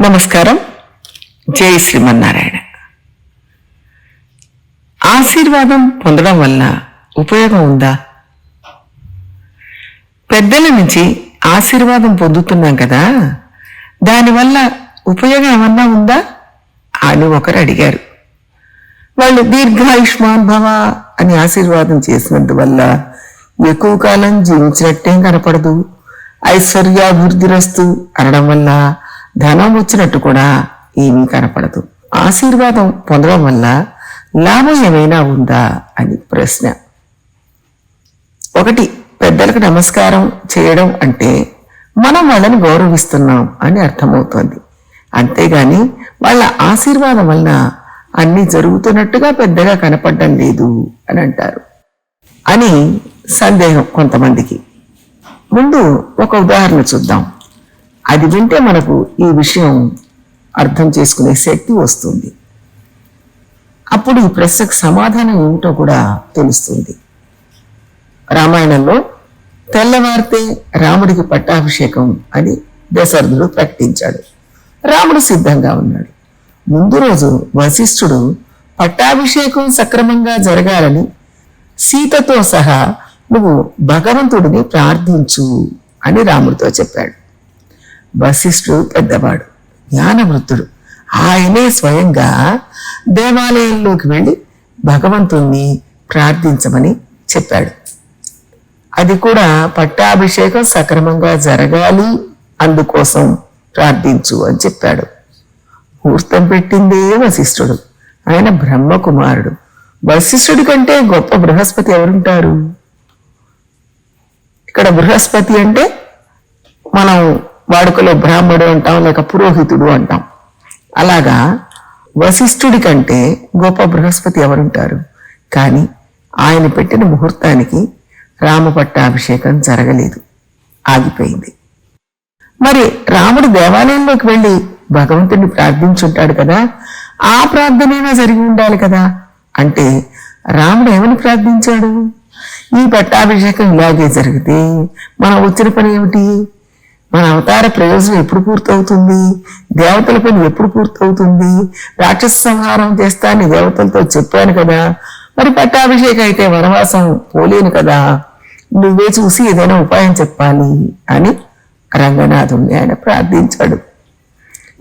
నమస్కారం. జై శ్రీమన్నారాయణ. ఆశీర్వాదం పొందడం వల్ల ఉపయోగం ఉందా? పెద్దల నుంచి ఆశీర్వాదం పొందుతున్నాం కదా. దానివల్ల ఉపయోగం ఏమన్నా ఉందా? అని ఒకరు అడిగారు. వాళ్ళు దీర్ఘాయుష్మాన్ భవ అని ఆశీర్వాదం చేసినందువల్ల ఎక్కువ కాలం జీవించినట్టేం కనపడదు. ఐశ్వర్యాభివృద్ధిరస్తు అనడం వల్ల ధనం వచ్చినట్టు కూడా ఏమీ కనపడదు. ఆశీర్వాదం పొందడం వల్ల లాభం ఏమైనా ఉందా అని ప్రశ్న. ఒకటి పెద్దలకు నమస్కారం చేయడం అంటే మనం వాళ్ళని గౌరవిస్తున్నాం అని అర్థమవుతోంది. అంతేగాని వాళ్ళ ఆశీర్వాదం వలన అన్ని జరుగుతున్నట్టుగా పెద్దగా కనపడడం లేదు అని అంటారు. అని సందేహం కొంతమందికి. ముందు ఒక ఉదాహరణ చూద్దాం. అది వింటే మనకు ఈ విషయం అర్థం చేసుకునే శక్తి వస్తుంది. అప్పుడు ఈ ప్రశ్నకు సమాధానం ఏమిటో కూడా తెలుస్తుంది. రామాయణంలో తెల్లవారితే రాముడికి పట్టాభిషేకం అని దశరథుడు ప్రకటించాడు. రాముడు సిద్ధంగా ఉన్నాడు. ముందు రోజు వశిష్ఠుడు పట్టాభిషేకం సక్రమంగా జరగాలని సీతతో సహా నువ్వు భగవంతుడిని ప్రార్థించు అని రాముడితో చెప్పాడు. వశిష్ఠుడు పెద్దవాడు జ్ఞానవృత్తుడు ఆయనే స్వయంగా దేవాలయంలోకి వెళ్ళి భగవంతుణ్ణి ప్రార్థించమని చెప్పాడు. అది కూడా పట్టాభిషేకం సక్రమంగా జరగాలి అందుకోసం ప్రార్థించు అని చెప్పాడు. ముహూర్తం పెట్టిందే వశిష్ఠుడు ఆయన బ్రహ్మకుమారుడు. వశిష్ఠుడి కంటే గొప్ప బృహస్పతి ఎవరుంటారు? ఇక్కడ బృహస్పతి అంటే మనం వాడుకలో బ్రాహ్మడు అంటాం లేక పురోహితుడు అంటాం. అలాగా వశిష్ఠుడి కంటే గొప్ప బృహస్పతి ఎవరుంటారు? కానీ ఆయన పెట్టిన ముహూర్తానికి రామపట్టాభిషేకం జరగలేదు. ఆగిపోయింది. మరి రాముడు దేవాలయంలోకి వెళ్ళి భగవంతుడిని ప్రార్థించుంటాడు కదా? ఆ ప్రార్థనైనా జరిగి ఉండాలి కదా? అంటే రాముడు ఏమని ప్రార్థించాడు? ఈ పట్టాభిషేకం ఇలాగే జరిగితే మనం వచ్చిన పని ఏమిటి? మన అవతార ప్రయోజనం ఎప్పుడు పూర్తవుతుంది? దేవతల పని ఎప్పుడు పూర్తవుతుంది? రాక్షస సంహారం చేస్తానని దేవతలతో చెప్పాను కదా. మరి పట్టాభిషేకం అయితే వనవాసం పోలేను కదా. నువ్వే చూసి ఏదైనా ఉపాయం చెప్పాలి అని రంగనాథుణ్ణి ఆయన ప్రార్థించాడు.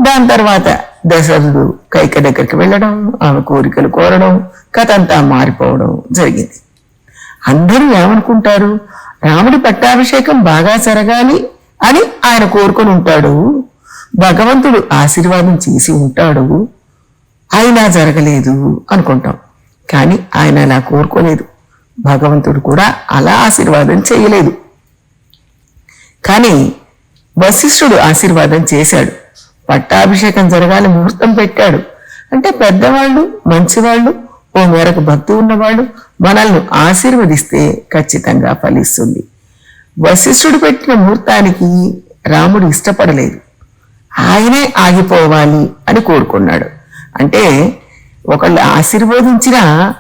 దాని తర్వాత దశరథుడు కైక దగ్గరికి వెళ్ళడం ఆమె కోరికలు కోరడం కథ అంతా మారిపోవడం జరిగింది. అందరూ ఏమనుకుంటారు? రాముడి పట్టాభిషేకం బాగా జరగాలి అని ఆయన కోరుకొని ఉంటాడు. భగవంతుడు ఆశీర్వాదం చేసి ఉంటాడు. అయినా జరగలేదు అనుకుంటాం. కానీ ఆయన అలా కోరుకోలేదు. భగవంతుడు కూడా అలా ఆశీర్వాదం చేయలేదు. కానీ వశిష్ఠుడు ఆశీర్వాదం చేశాడు. పట్టాభిషేకం జరగాలి ముహూర్తం పెట్టాడు. అంటే పెద్దవాళ్ళు మంచివాళ్ళు ఓ మేరకు భక్తి ఉన్నవాళ్ళు మనల్ని ఆశీర్వదిస్తే ఖచ్చితంగా ఫలిస్తుంది. వశిష్ఠుడు పెట్టిన ముహూర్తానికి రాముడు ఇష్టపడలేదు. ఆయనే ఆగిపోవాలి అని కోరుకున్నాడు. అంటే ఒకళ్ళు ఆశీర్వదించినా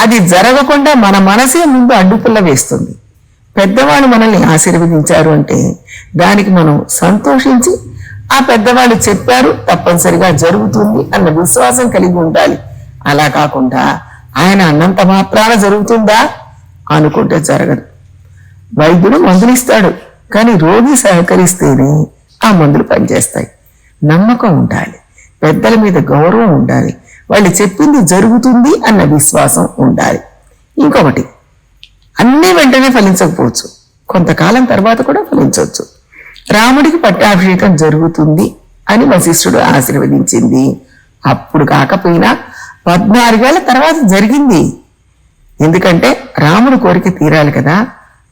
అది జరగకుండా మన మనసే ముందు అడ్డుపుల్ల వేస్తుంది. పెద్దవాళ్ళు మనల్ని ఆశీర్వదించారు అంటే దానికి మనం సంతోషించి ఆ పెద్దవాళ్ళు చెప్పారు తప్పనిసరిగా జరుగుతుంది అన్న విశ్వాసం కలిగి ఉండాలి. అలా కాకుండా ఆయన అన్నంత మాత్రాన జరుగుతుందా? అనుకుంటే జరగదు. వైద్యుడు మందులు ఇస్తాడు కానీ రోగి సహకరిస్తేనే ఆ మందులు పనిచేస్తాయి. నమ్మకం ఉండాలి. పెద్దల మీద గౌరవం ఉండాలి. వాళ్ళు చెప్పింది జరుగుతుంది అన్న విశ్వాసం ఉండాలి. ఇంకొకటి అన్నీ వెంటనే ఫలించకపోవచ్చు. కొంతకాలం తర్వాత కూడా ఫలించవచ్చు. రాముడికి పట్టాభిషేకం జరుగుతుంది అని వశిష్ఠుడు ఆశీర్వదించింది. అప్పుడు కాకపోయినా పద్నాలుగేళ్ళ తర్వాత జరిగింది. ఎందుకంటే రాముడు కోరిక తీరాలి కదా.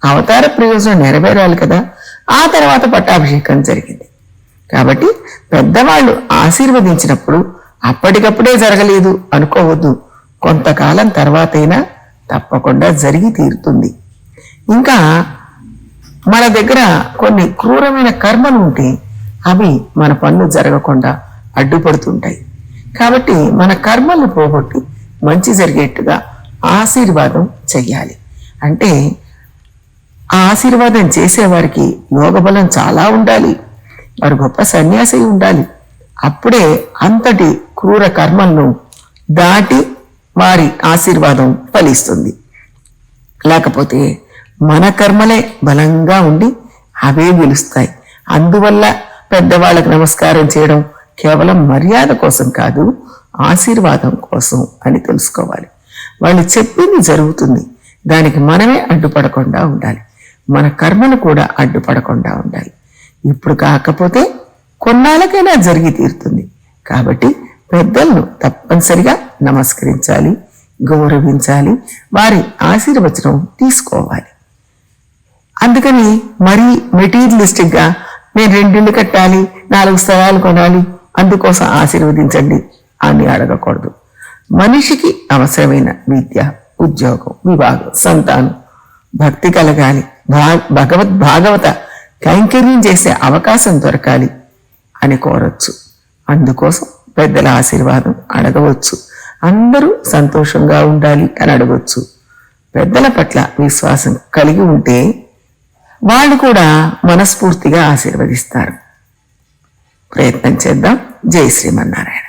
అవతార ప్రయోజనం నెరవేరాలి కదా. ఆ తర్వాత పట్టాభిషేకం జరిగింది. కాబట్టి పెద్దవాళ్ళు ఆశీర్వదించినప్పుడు అప్పటికప్పుడే జరగలేదు అనుకోవద్దు. కొంతకాలం తర్వాతైనా తప్పకుండా జరిగి తీరుతుంది. ఇంకా మన దగ్గర కొన్ని క్రూరమైన కర్మలు ఉంటే అవి మన పనులు జరగకుండా అడ్డుపడుతుంటాయి. కాబట్టి మన కర్మల్ని పోగొట్టి మంచి జరిగేట్టుగా ఆశీర్వాదం చెయ్యాలి. అంటే ఆశీర్వాదం చేసేవారికి యోగబలం చాలా ఉండాలి. వారు గొప్ప సన్యాసి ఉండాలి. అప్పుడే అంతటి క్రూర కర్మలను దాటి వారి ఆశీర్వాదం ఫలిస్తుంది. లేకపోతే మన కర్మలే బలంగా ఉండి అవే గెలుస్తాయి. అందువల్ల పెద్దవాళ్ళకి నమస్కారం చేయడం కేవలం మర్యాద కోసం కాదు ఆశీర్వాదం కోసం అని తెలుసుకోవాలి. వాళ్ళు చెప్పింది జరుగుతుంది. దానికి మనమే అడ్డుపడకుండా ఉండాలి. మన కర్మలు కూడా అడ్డుపడకుండా ఉండాలి. ఇప్పుడు కాకపోతే కొన్నాళ్ళకైనా జరిగి తీరుతుంది. కాబట్టి పెద్దలను తప్పనిసరిగా నమస్కరించాలి గౌరవించాలి వారి ఆశీర్వచనం తీసుకోవాలి. అందుకని మరీ మెటీరియలిస్టిక్గా నేను రెండిళ్ళు కట్టాలి నాలుగు స్థలాలు కొనాలి అందుకోసం ఆశీర్వదించండి అని అడగకూడదు. మనిషికి అవసరమైన విద్య ఉద్యోగం వివాహం సంతానం భక్తి కలగాలి. భగవద్ భాగవత కైంకర్యం చేసే అవకాశం దొరకాలి అని కోరొచ్చు. అందుకోసం పెద్దల ఆశీర్వాదం అడగవచ్చు. అందరూ సంతోషంగా ఉండాలి అని అడగవచ్చు పెద్దల పట్ల విశ్వాసం కలిగి ఉంటే వాళ్ళు కూడా మనస్ఫూర్తిగా ఆశీర్వదిస్తారు. ప్రయత్నం చేద్దాం. జై శ్రీమన్నారాయణ.